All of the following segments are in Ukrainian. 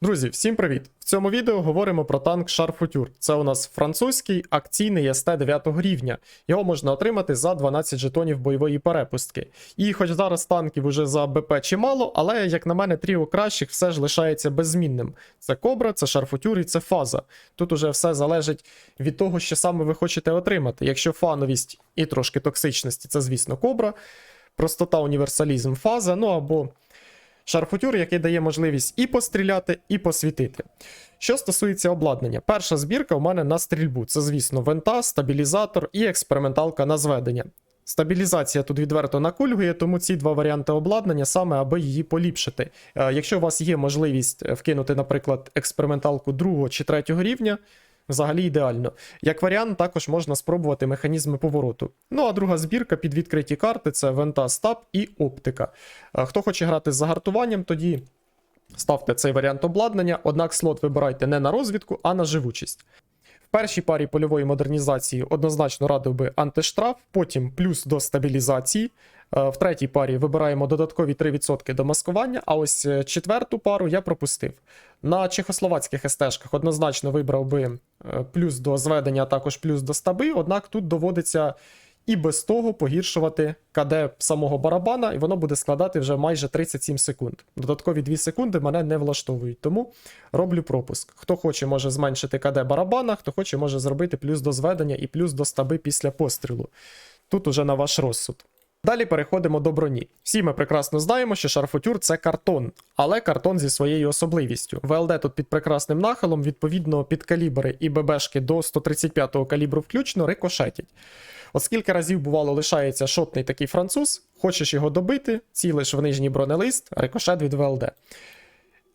Друзі, всім привіт! В цьому відео говоримо про танк Шарфутюр. Це у нас французький акційний СТ 9 рівня. Його можна отримати за 12 жетонів бойової перепустки. І хоч зараз танків уже за БП чимало, але, як на мене, тріо кращих все ж лишається беззмінним. Це Кобра, це Шарфутюр і це фаза. Тут уже все залежить від того, що саме ви хочете отримати. Якщо фановість і трошки токсичності, це, звісно, Кобра, простота, універсалізм, фаза, ну або шарфутюр, який дає можливість і постріляти, і посвітити. Що стосується обладнання, перша збірка у мене на стрільбу. Це, звісно, вента, стабілізатор і експерименталка на зведення. Стабілізація тут відверто накульгує, тому ці два варіанти обладнання саме аби її поліпшити. Е, Якщо у вас є можливість е, вкинути, наприклад, експерименталку другого чи третього рівня, взагалі ідеально. Як варіант, також можна спробувати механізми повороту. Ну а друга збірка під відкриті карти це вента стаб і оптика. Е, Хто хоче грати з загартуванням, тоді ставте цей варіант обладнання, однак слот вибирайте не на розвідку, а на живучість. В першій парі польової модернізації однозначно радив би антиштраф, потім плюс до стабілізації. Е, В третій парі вибираємо додаткові 3% до маскування, а ось е, четверту пару я пропустив. На чехословацьких СТшках однозначно вибрав би е, плюс до зведення, а також плюс до стаби, однак тут доводиться і без того погіршувати КД самого барабана, і воно буде складати вже майже 37 секунд. Додаткові 2 секунди мене не влаштовують, тому роблю пропуск. Хто хоче, може зменшити КД барабана, хто хоче, може зробити плюс до зведення і плюс до стаби після пострілу. Тут уже на ваш розсуд. Далі переходимо до броні. Всі ми прекрасно знаємо, що шарфутюр це картон, але картон зі своєю особливістю. ВЛД тут під прекрасним нахилом, відповідно, під калібри і ББшки до 135-го калібру включно рикошетять. От скільки разів бувало лишається шотний такий француз, хочеш його добити, цілиш в нижній бронелист, рикошет від ВЛД.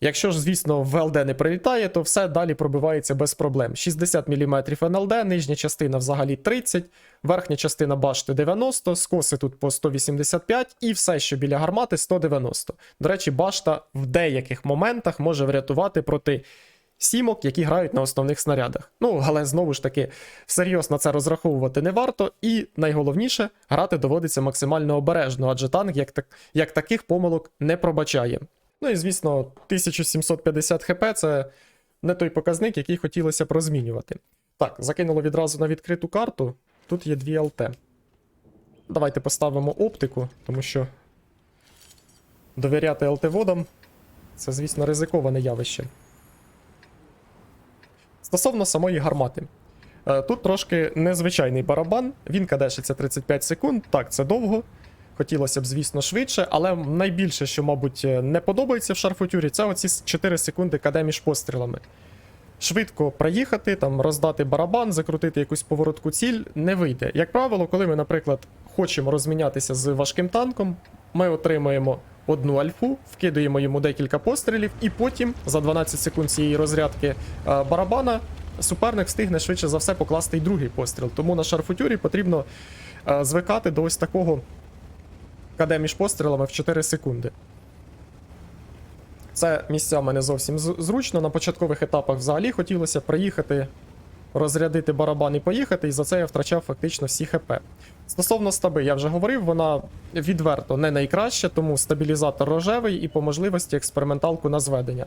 Якщо ж, звісно, ВЛД не прилітає, то все далі пробивається без проблем. 60 мм НЛД, нижня частина взагалі 30, верхня частина башти 90, скоси тут по 185 і все, що біля гармати 190. До речі, башта в деяких моментах може врятувати проти сімок, які грають на основних снарядах. Ну, але знову ж таки, всерйоз на це розраховувати не варто, і найголовніше, грати доводиться максимально обережно, адже танк як, так, як таких помилок не пробачає. Ну і звісно, 1750 хп це не той показник, який хотілося б розмінювати. Так, закинуло відразу на відкриту карту. Тут є дві ЛТ. Давайте поставимо оптику, тому що довіряти ЛТ-водам це, звісно, ризиковане явище. Стосовно самої гармати. Е, Тут трошки незвичайний барабан, він кадешиться 35 секунд. Так, це довго. Хотілося б, звісно, швидше, але найбільше, що, мабуть, не подобається в шарфутюрі, це оці 4 секунди КД між пострілами. Швидко проїхати, там, роздати барабан, закрутити якусь поворотку ціль не вийде. Як правило, коли ми, наприклад, хочемо розмінятися з важким танком, ми отримуємо одну альфу, вкидуємо йому декілька пострілів, і потім за 12 секунд цієї розрядки е, барабана суперник встигне швидше за все покласти й другий постріл. Тому на шарфутюрі потрібно е, звикати до ось такого КД між пострілами в 4 секунди. Це місцями не зовсім зручно. На початкових етапах взагалі хотілося приїхати, розрядити барабан і поїхати, і за це я втрачав фактично всі ХП. Стосовно стаби, я вже говорив, вона відверто не найкраща, тому стабілізатор рожевий і по можливості експерименталку на зведення.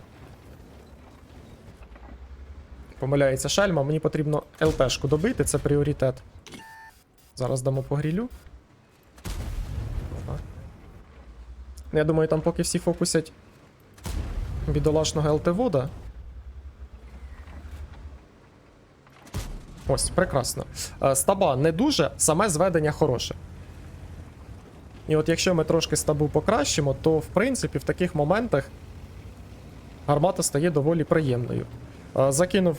Помиляється шельма, мені потрібно ЛТшку добити, це пріоритет. Зараз дамо по Я думаю, там поки всі фокусять бідолашного ЛТ-вода. Ось, прекрасно. Е, Стаба не дуже, саме зведення хороше. І от якщо ми трошки стабу покращимо, то в принципі в таких моментах гармата стає доволі приємною. Е, Закинув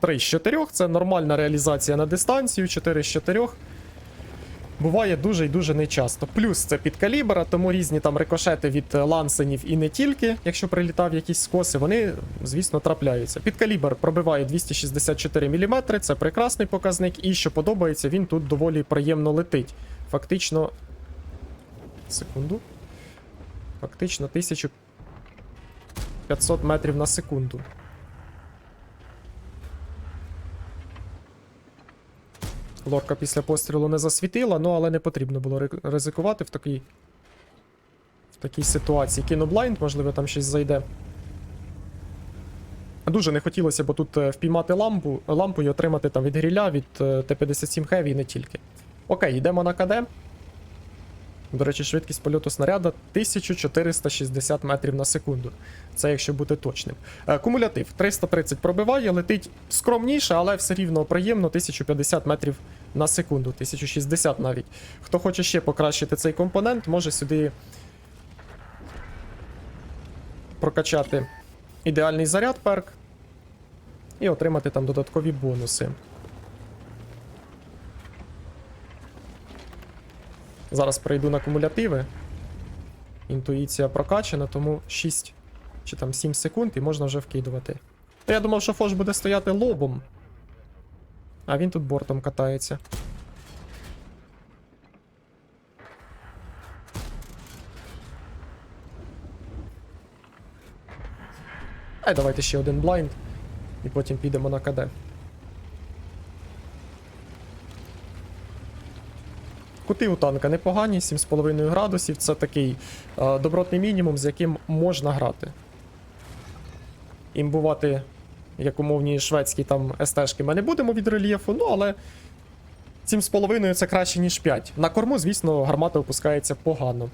3 з 4, це нормальна реалізація на дистанцію, 4 з 4. Буває дуже і дуже нечасто. Плюс це під калібра, тому різні там рикошети від лансенів і не тільки, якщо прилітав якісь скоси, вони, звісно, трапляються. Під калібр пробиває 264 мм, це прекрасний показник, і що подобається, він тут доволі приємно летить. Фактично. Секунду. Фактично 1500 метрів на секунду. Лорка після пострілу не засвітила, ну але не потрібно було ризикувати в такій. В такій ситуації. Кину блайнд, можливо, там щось зайде. Дуже не хотілося б тут е, впіймати лампу, лампу і отримати там від гріля, від е, Т-57 Heavy і не тільки. Окей, йдемо на КД. До речі, швидкість польоту снаряда 1460 метрів на секунду. Це якщо бути точним. Е, Кумулятив 330 пробиває, летить скромніше, але все рівно приємно 1050 метрів на секунду, 1060 навіть. Хто хоче ще покращити цей компонент, може сюди прокачати ідеальний заряд перк і отримати там додаткові бонуси. Зараз перейду на кумулятиви. Інтуїція прокачана, тому 6 чи там 7 секунд і можна вже вкидувати. Та я думав, що Фош буде стояти лобом. А він тут бортом катається. Ай, давайте ще один блайнд. І потім підемо на КД. Кути у танка непогані, 7,5 градусів. Це такий е, добротний мінімум, з яким можна грати. Імбувати, як умовні шведські там СТшки, ми не будемо від рельєфу, ну але 7,5 це краще, ніж 5. На корму, звісно, гармата опускається погано.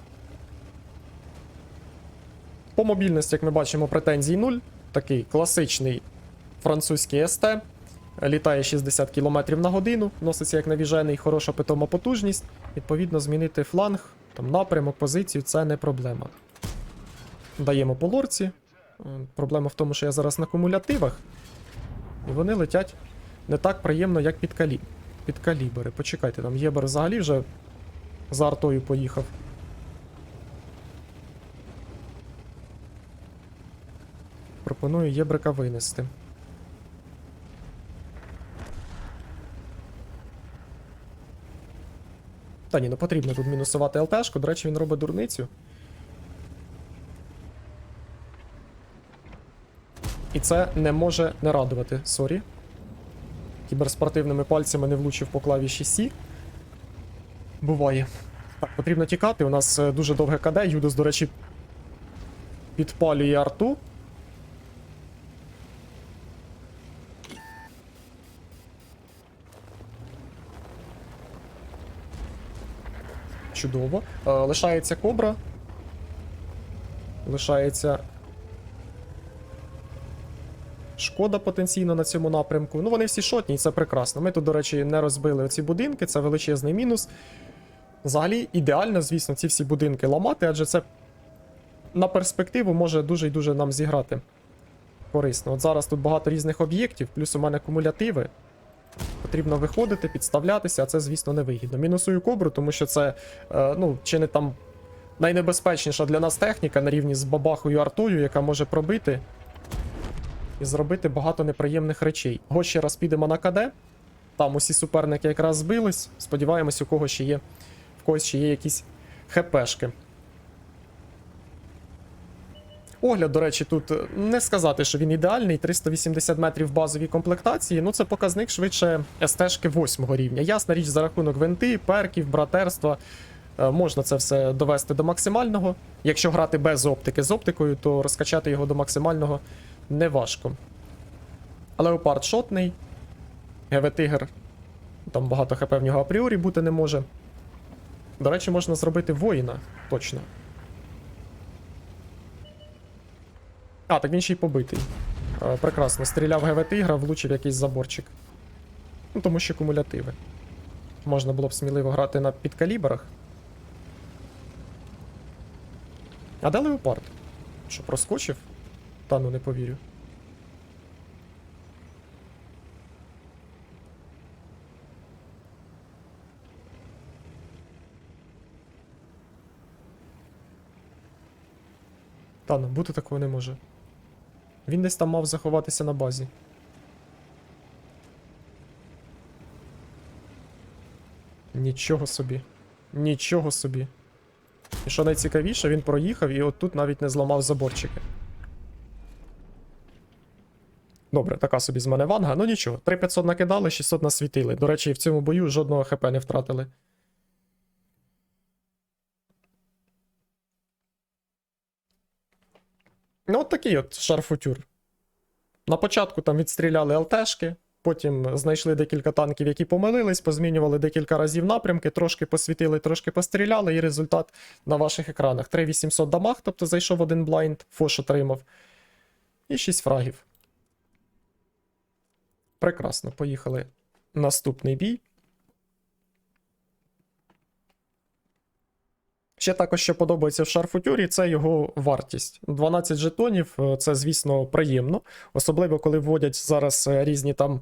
По мобільності, як ми бачимо, претензій 0. Такий класичний французький СТ. Літає 60 км на годину, носиться як навіжений, хороша питома потужність. Відповідно, змінити фланг, там напрямок, позицію це не проблема. Даємо по лорці. Е, Проблема в тому, що я зараз на кумулятивах, і вони летять не так приємно, як під, калі... під калібри. Почекайте, там Єбер взагалі вже за артою поїхав. Пропоную Єбрика винести. Та ні, ну потрібно тут мінусувати ЛТшку. До речі, він робить дурницю. І це не може не радувати. Сорі. Кіберспортивними пальцями не влучив по клавіші Сі. Буває. Так, потрібно тікати. У нас е, дуже довге КД. Юдос, до речі, підпалює арту. Чудово. Е, лишається кобра. Лишається. Шкода потенційно на цьому напрямку. Ну, вони всі шотні, і це прекрасно. Ми тут, до речі, не розбили оці будинки, це величезний мінус. Взагалі, ідеально, звісно, ці всі будинки ламати, адже це на перспективу може дуже і дуже нам зіграти корисно. От зараз тут багато різних об'єктів, плюс у мене кумулятиви. Потрібно виходити, підставлятися, а це, звісно, невигідно. Мінусую кобру, тому що це, е, ну, чи не там найнебезпечніша для нас техніка на рівні з бабахою артою, яка може пробити і зробити багато неприємних речей. Го ще раз підемо на КД. Там усі суперники якраз збились. Сподіваємось, у кого ще є, в когось ще є якісь ХПшки. Огляд, до речі, тут е, не сказати, що він ідеальний. 380 метрів базовій комплектації. Ну, це показник швидше СТшки 8 рівня. Ясна річ, за рахунок винти, перків, братерства. е, Можна це все довести до максимального. Якщо грати без оптики з оптикою, то розкачати його до максимального неважко. Леопард шотний. ГВ-тигр. Там багато хп в нього апріорі бути не може. До речі, можна зробити воїна. Точно. А, так він ще й побитий. Е, прекрасно. Стріляв ГВ-тигра, влучив якийсь заборчик. Ну, тому що кумулятиви. Можна було б сміливо грати на підкалібрах. А де леопард? Що, проскочив? Та ну не повірю. Та ну, бути такого не може. Він десь там мав заховатися на базі. Нічого собі. Нічого собі. І що найцікавіше, він проїхав і от тут навіть не зламав заборчики. Добре, така собі з мене ванга. Ну нічого, 3500 накидали, 600 насвітили. До речі, в цьому бою жодного хп не втратили. Ну, от такий от шарфутюр. На початку там відстріляли ЛТшки, потім знайшли декілька танків, які помилились, позмінювали декілька разів напрямки, трошки посвітили, трошки постріляли, і результат на ваших екранах. 3800 дамаг, тобто зайшов один блайнд, фош отримав. І 6 фрагів. Прекрасно, поїхали. Наступний бій. Ще також, що подобається в шарфутюрі, це його вартість. 12 жетонів е, це, звісно, приємно. Особливо, коли вводять зараз е, різні там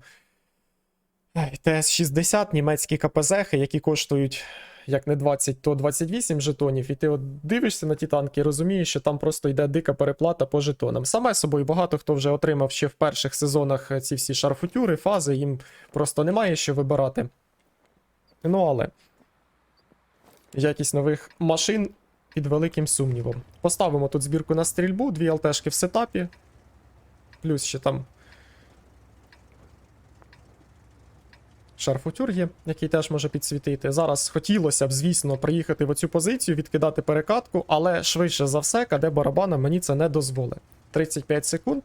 ТС-60, німецькі КПЗ, які коштують як не 20, то 28 жетонів. І ти от дивишся на ті танки і розумієш, що там просто йде дика переплата по жетонам. Саме собою багато хто вже отримав ще в перших сезонах е, ці всі шарфутюри, фази, їм просто немає що вибирати. Ну але якість нових машин під великим сумнівом. Поставимо тут збірку на стрільбу, дві ЛТшки в сетапі. Плюс ще там. Шарфутюр є, який теж може підсвітити. Зараз хотілося б, звісно, приїхати в оцю позицію, відкидати перекатку, але швидше за все, КД барабана мені це не дозволить. 35 секунд.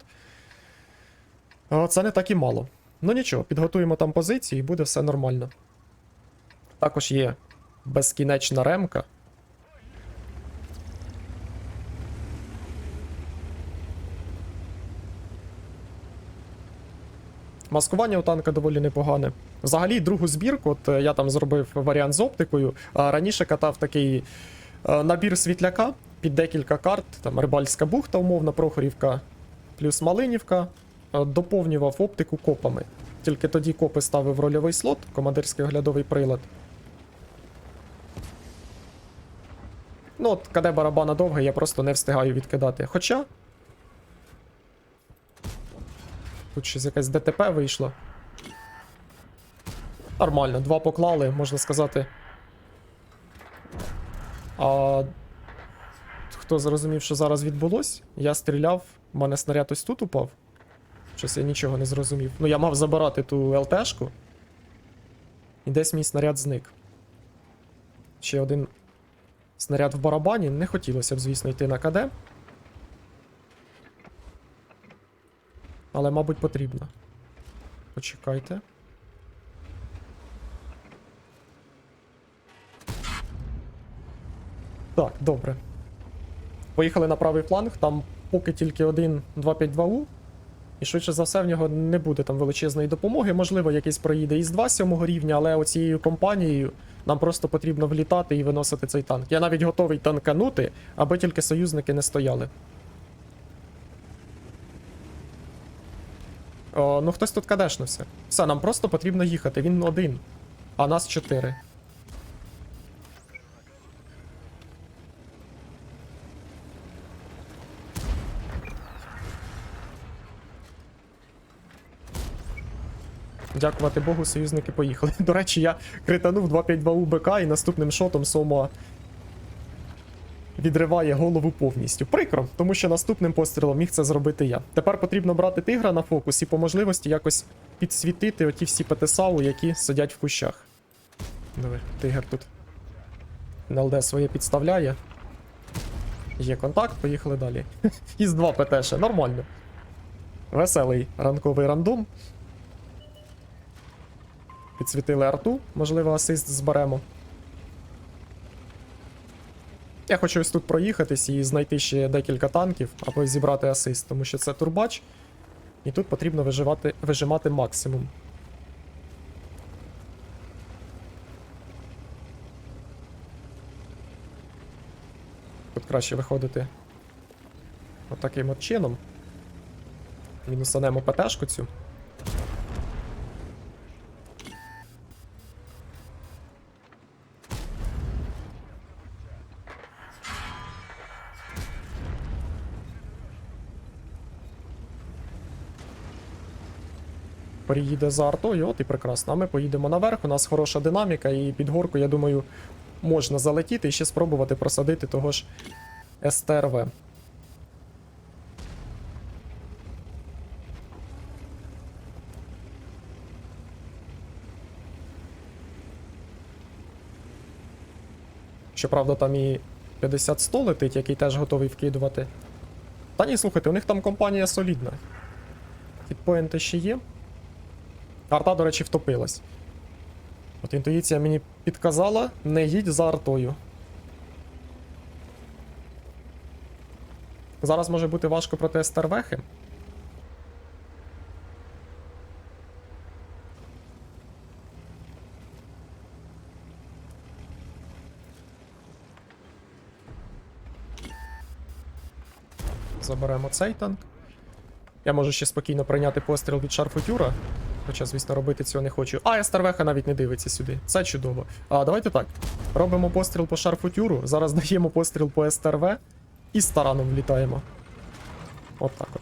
Це не так і мало. Ну нічого, підготуємо там позицію і буде все нормально. Також є безкінечна ремка. Маскування у танка доволі непогане. Взагалі, другу збірку, от е, я там зробив варіант з оптикою. А раніше катав такий е, набір світляка під декілька карт, там Рибальська бухта, умовно, Прохорівка, плюс Малинівка. е, Доповнював оптику копами. Тільки тоді копи ставив рольовий слот, командирський оглядовий прилад. Ну, от КД барабана довге, я просто не встигаю відкидати. Хоча. Тут щось якась ДТП вийшло. Нормально, два поклали, можна сказати. А хто зрозумів, що зараз відбулось? Я стріляв, у мене снаряд ось тут упав. Щось я нічого не зрозумів. Ну, я мав забирати ту ЛТшку. І десь мій снаряд зник. Ще один снаряд в барабані. Не хотілося б, звісно, йти на КД. Але, мабуть, потрібно. Почекайте. Так, добре. Поїхали на правий фланг, там поки тільки один 252У. І швидше за все, в нього не буде там величезної допомоги. Можливо, якийсь проїде із 2 7 рівня, але оцією компанією нам просто потрібно влітати і виносити цей танк. Я навіть готовий танканути, аби тільки союзники не стояли. О, ну хтось тут кадешнувся. Все, нам просто потрібно їхати. Він один. А нас чотири. Дякувати Богу, союзники поїхали. До речі, я кританув 252 УБК і наступним шотом Сомо відриває голову повністю. Прикро, тому що наступним пострілом міг це зробити я. Тепер потрібно брати тигра на фокус і по можливості якось підсвітити оті всі ПТСАУ, які сидять в кущах. Диви, тигр тут. НЛД своє підставляє. Є контакт, поїхали далі. Із 2 ПТ ще, нормально. Веселий ранковий рандом. Підсвітили арту, можливо, асист зберемо. Я хочу ось тут проїхатись і знайти ще декілька танків, або зібрати асист, тому що це турбач. І тут потрібно виживати, вижимати максимум. Тут краще виходити отаким от чином. Мінусанемо ПТшку цю. Приїде за артою, от і прекрасно. А ми поїдемо наверх. У нас хороша динаміка, і під горку, я думаю, можна залетіти і ще спробувати просадити того ж СТРВ. Щоправда, там і 50-100 летить, який теж готовий вкидувати. Та ні, слухайте, у них там компанія солідна. Хітпоінти ще є. Арта, до речі, втопилась. От інтуїція мені підказала, не їдь за артою. Зараз може бути важко проти Стервехи. Заберемо цей танк. Я можу ще спокійно прийняти постріл від шарфутюра. Хоча, звісно, робити цього не хочу. А, Естервеха навіть не дивиться сюди. Це чудово. А, давайте так. Робимо постріл по шарфутюру. Зараз даємо постріл по СТРВ і з тараном влітаємо. От так от.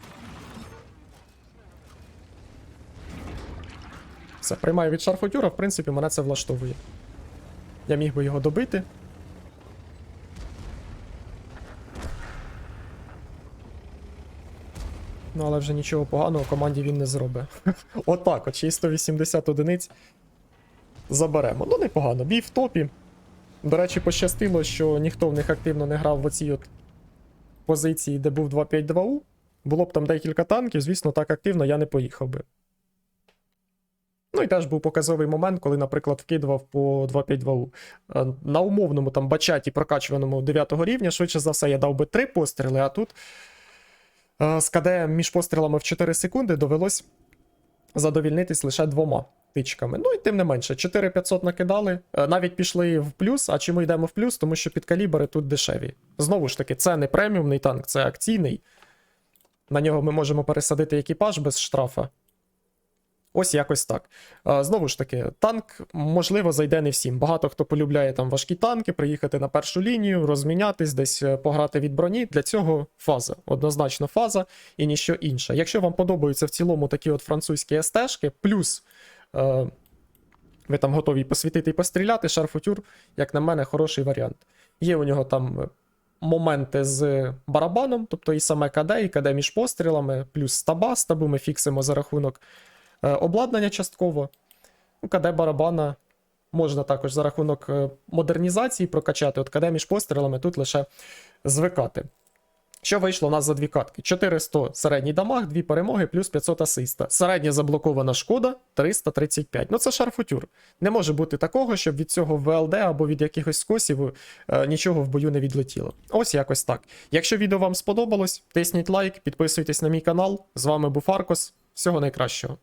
Все, приймаю від шарфутюра, в принципі, мене це влаштовує. Я міг би його добити. Ну, але вже нічого поганого команді він не зробить. Отак, от ще 180 одиниць заберемо. Ну, непогано. Бій в топі. До речі, пощастило, що ніхто в них активно не грав в оцій от позиції, де був 2-5-2У. Було б там декілька танків, звісно, так активно я не поїхав би. Ну і теж був показовий момент, коли, наприклад, вкидував по 2-5-2У. Е, На умовному там бачаті прокачуваному 9 рівня, швидше за все, я дав би 3 постріли, а тут з КД між пострілами в 4 секунди довелось задовільнитись лише двома тичками. Ну і тим не менше, 4500 накидали, е, навіть пішли в плюс. А чому йдемо в плюс? Тому що підкалібри тут дешеві. Знову ж таки, це не преміумний танк, це акційний. На нього ми можемо пересадити екіпаж без штрафа. Ось якось так. Знову ж таки, танк, можливо, зайде не всім. Багато хто полюбляє там важкі танки, приїхати на першу лінію, розмінятись, десь е, пограти від броні. Для цього фаза. Однозначно фаза і ніщо інше. Якщо вам подобаються в цілому такі от французькі СТшки, плюс е, ви там готові посвітити і постріляти, шарфутюр, як на мене, хороший варіант. Є у нього там. е, Моменти з барабаном, тобто і саме КД, і КД між пострілами, плюс стаба, стабу ми фіксимо за рахунок обладнання частково. Ну, КД барабана можна також за рахунок е, модернізації прокачати. От КД між пострілами тут лише звикати. Що вийшло у нас за дві катки? 400 середній дамаг, дві перемоги, плюс 500 асиста. Середня заблокована шкода 335. Ну це шарфутюр. Не може бути такого, щоб від цього ВЛД або від якихось скосів е, нічого в бою не відлетіло. Ось якось так. Якщо відео вам сподобалось, тисніть лайк, підписуйтесь на мій канал. З вами був Аркос. Всього найкращого.